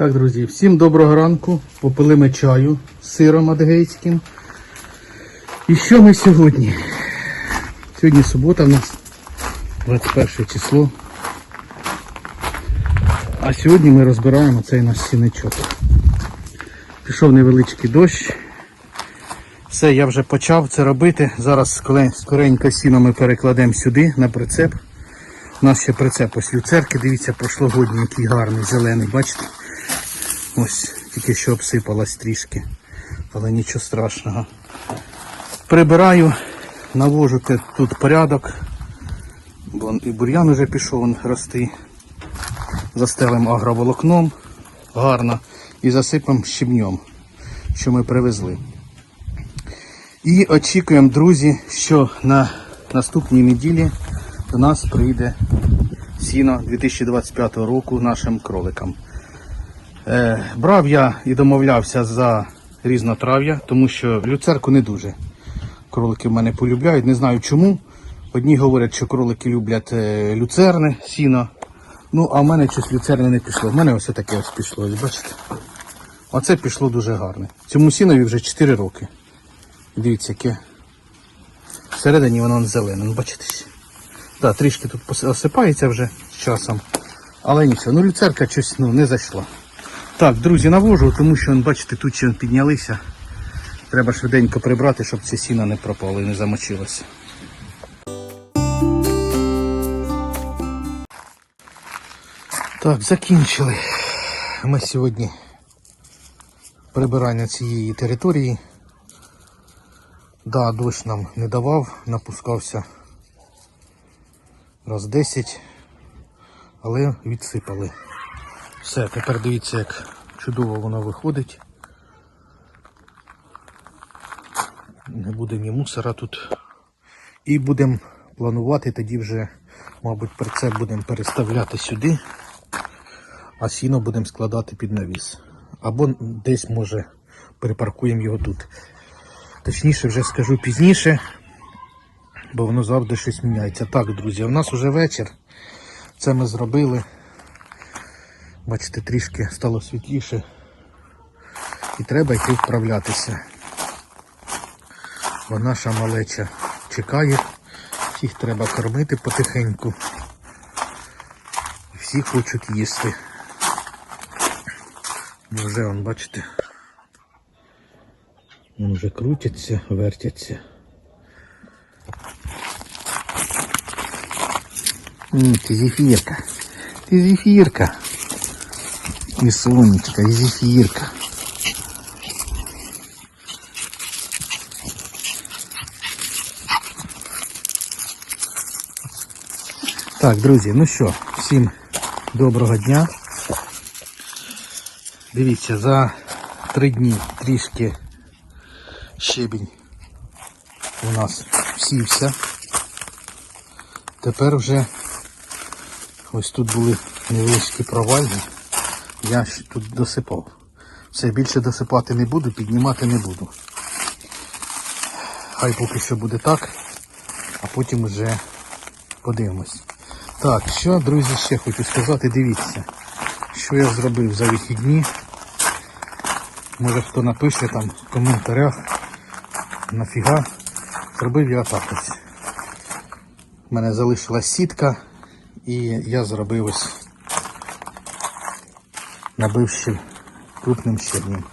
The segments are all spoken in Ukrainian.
Так, друзі, всім доброго ранку. Попили ми чаю з сиром адгейським. І що ми сьогодні? Сьогодні субота в нас 21 число. А сьогодні ми розбираємо цей наш сіничок. Пішов невеличкий дощ. Все, я вже почав це робити. Зараз скоренько сіно ми перекладемо сюди на прицеп. У нас ще прицеп ось люцерки, дивіться, прошлогодній, який гарний, зелений, бачите? Ось, тільки що обсипалась трішки, але нічого страшного. Прибираю, навожу тут порядок. Бо і бур'ян уже пішов рости. Застелим агроволокном гарно і засипемо щебнем, що ми привезли. І очікуємо, друзі, що на наступній неділі до нас прийде сіно 2025 року нашим кроликам. Е, брав я і домовлявся за різнотрав'я, тому що люцерку не дуже. Кролики в мене полюбляють, не знаю чому. Одні говорять, що кролики люблять е, люцерне сіно. Ну, а в мене щось люцерне не пішло. В мене ось таке ось пішло, ось бачите? Оце пішло дуже гарне. Цьому сінові вже 4 роки. Дивіться, яке. Всередині воно зелене, ну бачите. Так, трішки тут осипається вже з часом. Але нічого, ну люцерка щось ну, не зайшла. Так, друзі, навожу, тому що, бачите, тут ще піднялися. Треба швиденько прибрати, щоб це сіно не пропало і не замочилося. Так, закінчили. Ми сьогодні прибирання цієї території. Да, дощ нам не давав, напускався раз 10, але відсипали. Все, тепер дивіться, як чудово воно виходить. Не буде ні мусора тут. І будемо планувати тоді вже, мабуть, прицеп будемо переставляти сюди, а сіно будемо складати під навіс. Або десь може припаркуємо його тут. Точніше вже скажу пізніше, бо воно завжди щось міняється. Так, друзі, у нас вже вечір. Це ми зробили. Бачите, трішки стало світліше. І треба йти вправлятися. Бо наша малеча чекає. Всіх треба кормити потихеньку. Всі хочуть їсти. Вже, вон, бачите, вони вже крутяться, вертяться. Ти зефірка. Ти зефірка. І сонечка, і зефірка. Так, друзі, ну що, всім доброго дня. Дивіться, за три дні трішки щебінь у нас сівся. Тепер вже ось тут були невеличкі провальні. Я тут досипав. Все, більше досипати не буду, піднімати не буду. Хай поки що буде так, а потім вже подивимось. Так, що, друзі, ще хочу сказати, дивіться, що я зробив за вихідні. Може хто напише там в коментарях, нафіга. Зробив я так ось. У мене залишилась сітка і я зробив ось набив ще крупним щебнем.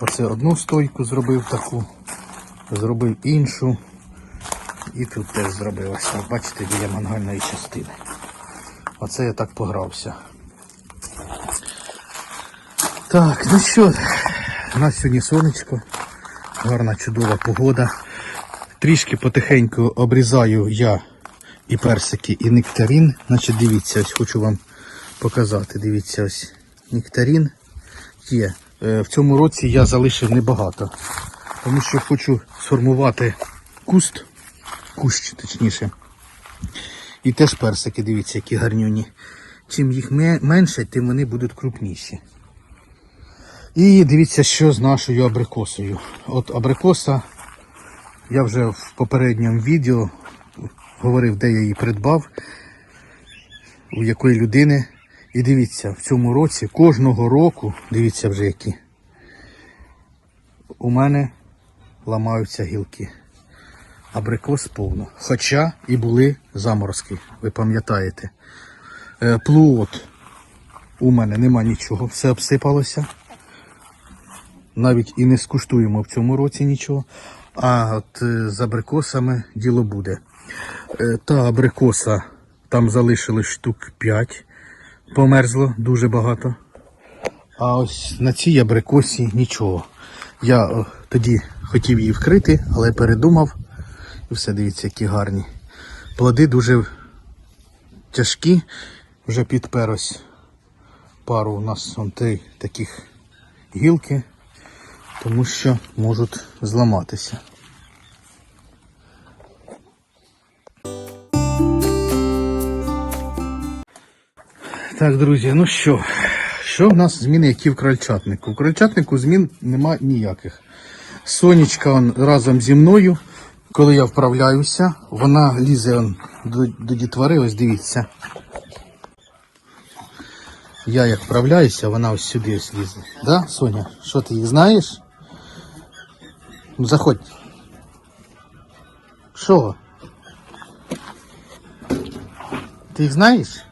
Оце одну стойку зробив таку, зробив іншу. І тут теж зробив ось так, бачите, біля мангальної частини. Оце я так погрався. Так, ну що, у нас сьогодні сонечко, гарна чудова погода. Трішки потихеньку обрізаю я і персики, і нектарин. Значить, дивіться, ось хочу вам показати. Дивіться, ось нектарин є. Е, В цьому році я залишив небагато, тому що хочу сформувати куст, кущ точніше. І теж персики, дивіться, які гарнюні. Чим їх менше, тим вони будуть крупніші. І дивіться, що з нашою абрикосою. От абрикоса, я вже в попередньому відео говорив, де я її придбав, у якої людини. І дивіться, в цьому році, кожного року, дивіться вже які. У мене ламаються гілки. Абрикос повно. Хоча і були заморозки, ви пам'ятаєте. Е, Плод у мене нема нічого, все обсипалося. Навіть і не скуштуємо в цьому році нічого. А от е, з абрикосами діло буде. Е, Та абрикоса там залишилось штук 5. Померзло дуже багато. А ось на цій абрикосі нічого. Я о, тоді хотів її вкрити, але передумав. І все, дивіться, які гарні. Плоди дуже тяжкі. Вже підпер пару у нас вон три таких гілки, тому що можуть зламатися. Так, друзі, ну що? Що в нас зміни, які в крольчатнику? В крольчатнику змін нема ніяких. Сонечка он разом зі мною, коли я вправляюся, вона лізе он до, до дітвори, ось дивіться. Я як вправляюся, вона ось сюди ось лізе. Да, Соня? Що ти їх знаєш? Ну, заходь. Що? Ти їх знаєш?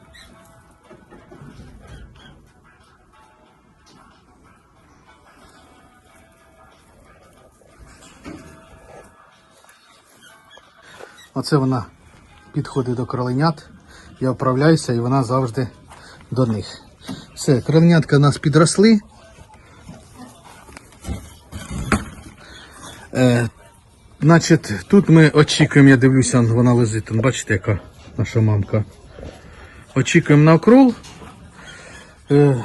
Оце вона підходить до кроленят. Я вправляюся і вона завжди до них. Все, кроленятка у нас підросли. Е, значить, тут ми очікуємо, я дивлюся, вона лежить. Бачите, яка наша мамка. Очікуємо на окрол. Е,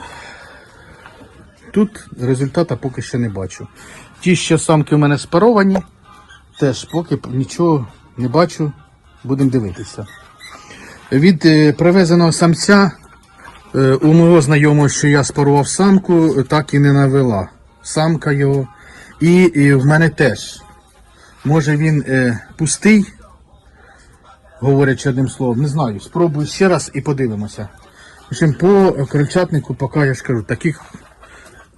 тут результата поки що не бачу. Ті, що самки в мене спаровані, теж поки нічого не бачу, будемо дивитися. Від е, привезеного самця е, у мого знайомого, що я спарував самку, так і не навела. Самка його. І, і в мене теж. Може він е, пустий, говорячи одним словом, не знаю. Спробую ще раз і подивимося. По крольчатнику, поки я ж кажу, таких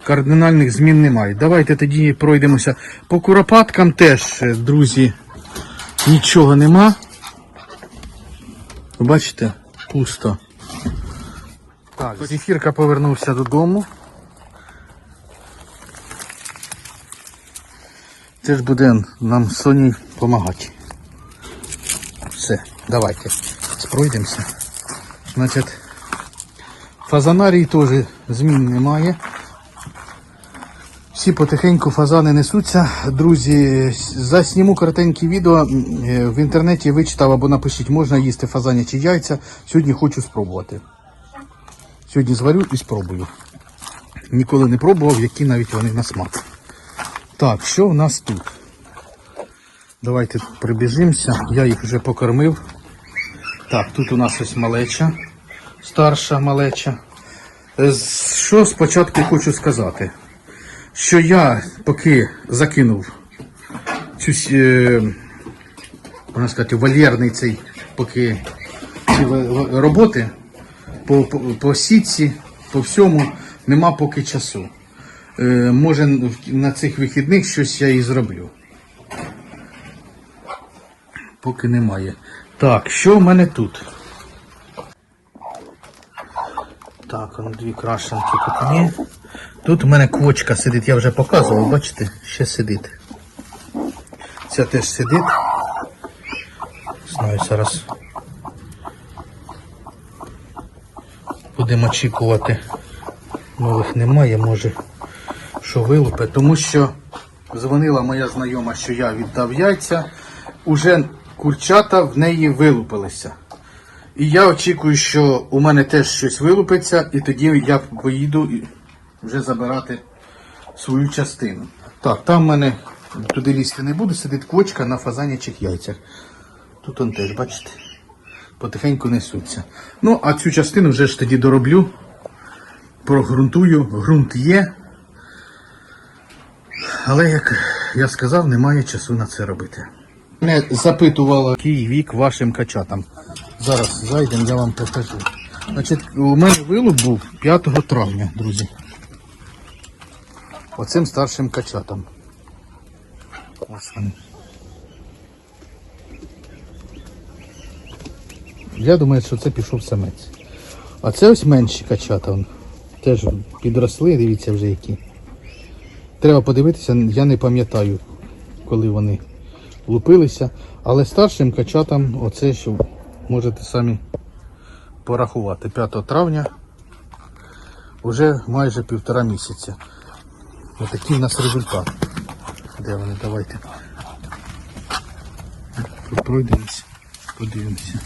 кардинальних змін немає. Давайте тоді пройдемося. По куропаткам теж, е, друзі, нічого нема. Бачите, пусто. Так, зефірка повернувся додому. Це ж буде нам Соні допомагати. Все, давайте пройдемося. Значить, фазанарій теж змін немає. Всі потихеньку фазани несуться. Друзі, засніму коротеньке відео. Е, В інтернеті вичитав або напишіть, можна їсти фазанячі яйця. Сьогодні хочу спробувати. Сьогодні зварю і спробую. Ніколи не пробував, які навіть вони на смак. Так, що в нас тут? Давайте прибіжимося. Я їх вже покормив. Так, тут у нас ось малеча, старша малеча. Е, Що спочатку хочу сказати? Що я поки закинув цю е, можна сказати, вольєрний цей поки ці роботи по, по, по сітці, по всьому, нема поки часу. Е, може на цих вихідних щось я і зроблю. Поки немає. Так, що в мене тут? Он дві крашенки є. Тут у мене квочка сидить, я вже показував, бачите, ще сидить. Ця теж сидить. Знаю, зараз. Будемо очікувати. Нових немає, може, що вилупе. Тому що дзвонила моя знайома, що я віддав яйця. Уже курчата в неї вилупилися. І я очікую, що у мене теж щось вилупиться, і тоді я поїду вже забирати свою частину. Так, там в мене туди лізти не буду, сидить квочка на фазанячих яйцях. Тут он теж, бачите, потихеньку несуться. Ну, а цю частину вже ж тоді дороблю, прогрунтую, ґрунт є. Але, як я сказав, немає часу на це робити. Мене запитувало, який вік вашим качатам. Зараз зайдемо, я вам покажу. Значить, у мене вилуп був 5 травня, друзі. Оцим старшим качатам. Ось вони. Я думаю, що це пішов самець. А це ось менші качата. Теж підросли, дивіться вже які. Треба подивитися, я не пам'ятаю, коли вони лупилися. Але старшим качатам оце що можете самі порахувати. 5 травня вже майже півтора місяця. Отакий у нас результат. Де вони? Давайте. Тут пройдемося, подивимося.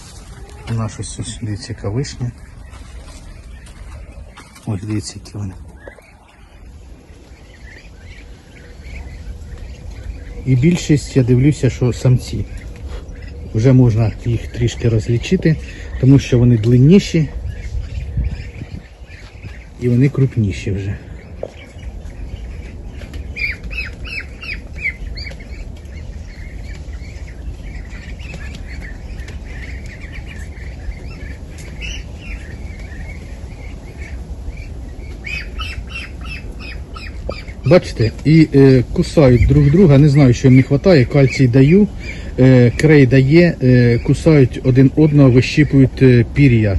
У нас ось ось дивіться яка вишня. Ось дивіться, які вони. І більшість я дивлюся, що самці. Вже можна їх трішки розлічити, тому що вони длинніші. І вони крупніші вже. Бачите, і е, кусають друг друга, не знаю, що їм не вистачає, кальцій даю, е, крей дає, е, кусають один одного, вищіпують е, пір'я.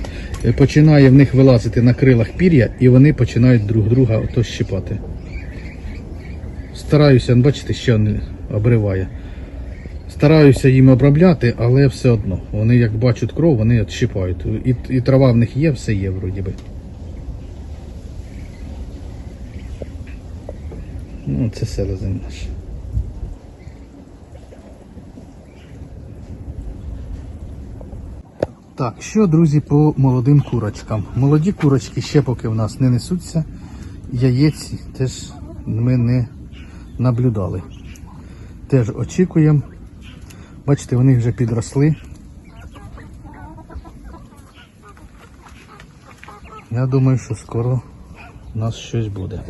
Починає в них вилазити на крилах пір'я і вони починають друг друга ото щипати. Стараюся, ну, бачите, що не обриває. Стараюся їм обробляти, але все одно. Вони як бачать кров, вони щипають. І, і трава в них є, все є вроді би. Ну, це селезень наш. Так, що, друзі, по молодим курочкам? Молоді курочки ще поки в нас не несуться. Яєць теж ми не наблюдали. Теж очікуємо. Бачите, вони вже підросли. Я думаю, що скоро у нас щось буде.